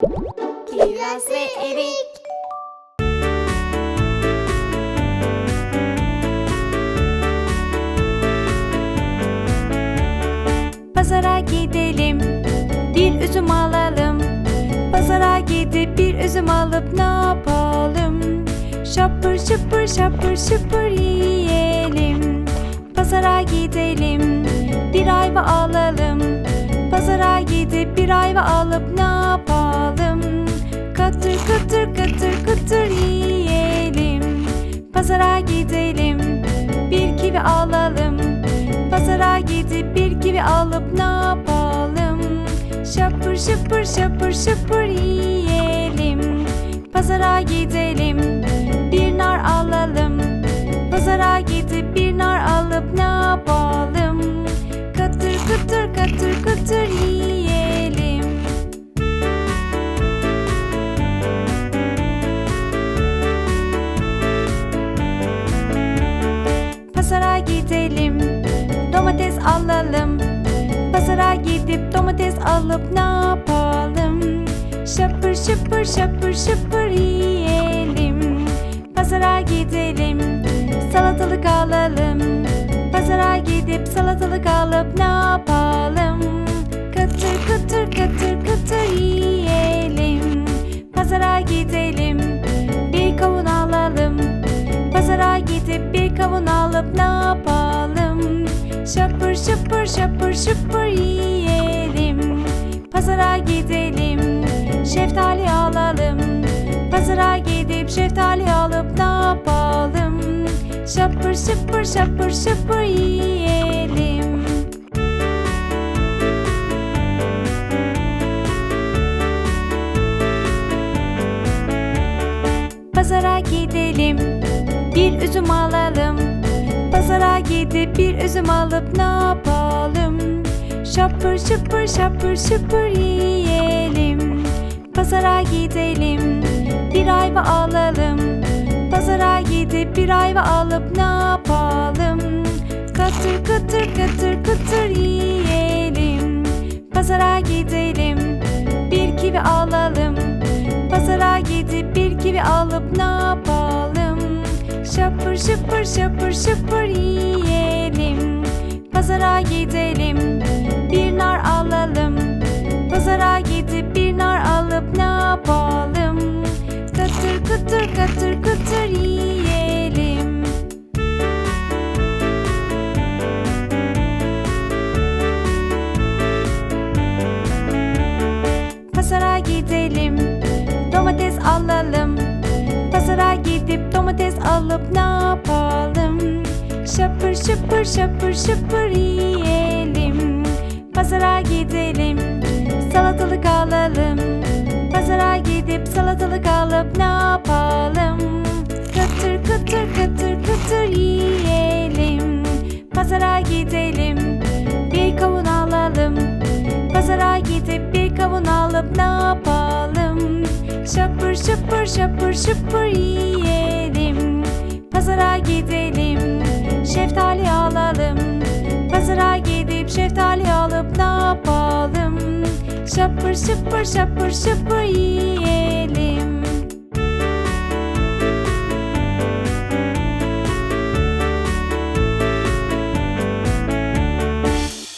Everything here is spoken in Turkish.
Kiraz ve erik. Pazara gidelim, bir üzüm alalım. Pazara gidip bir üzüm alıp ne yapalım? Şapır şıpır şapır şıpır yiyelim. Pazara gidelim, bir ayva alalım. Pazara gidip bir ayva alıp ne gidelim, bir kivi alalım. Pazara gidip bir kivi alıp ne yapalım? Şapır şıpır şapır şıpır yiyelim. Pazara gidelim, bir nar alalım. Pazara gidip domates alalım. Pazara gidip domates alıp ne yapalım? Şapır şıpır şapır şıpır yiyelim. Pazara gidelim, salatalık alalım. Pazara gidip salatalık alıp ne yapalım? Katır katır katır katır yiyelim. Pazara gidelim, bir kavun alalım. Pazara gidip bir kavun alıp ne yapalım? Şapır şıpır şapır şıpır yiyelim. Pazara gidelim, şeftali alalım. Pazara gidip şeftali alıp ne yapalım? Şapır şıpır şapır şıpır yiyelim. Pazara gidelim, bir üzüm alalım. Gidip bir üzüm alıp ne yapalım? Şapır şıpır şapır şıpır yiyelim. Pazara gidelim, bir ayva alalım. Pazara gidip bir ayva alıp ne yapalım? Katır katır katır katır yiyelim. Pazara gidelim, bir kivi alalım. Pazara gidip bir kivi alıp ne yapalım? Şapır şıpır şapır şıpır yiyelim. Pazara gidelim, bir nar alalım. Alıp ne yapalım? Şapır şıpır şapır şıpır yiyelim. Pazara gidelim, salatalık alalım. Pazara gidip salatalık alıp ne yapalım? Katır katır katır katır yiyelim. Pazara gidelim, bir kavun alalım. Pazara gidip bir kavun alıp ne yapalım? Şapır şıpır şapır şıpır yiyelim. Gidip şeftali alıp ne yapalım? Şapır şıpır şapır şıpır yiyelim.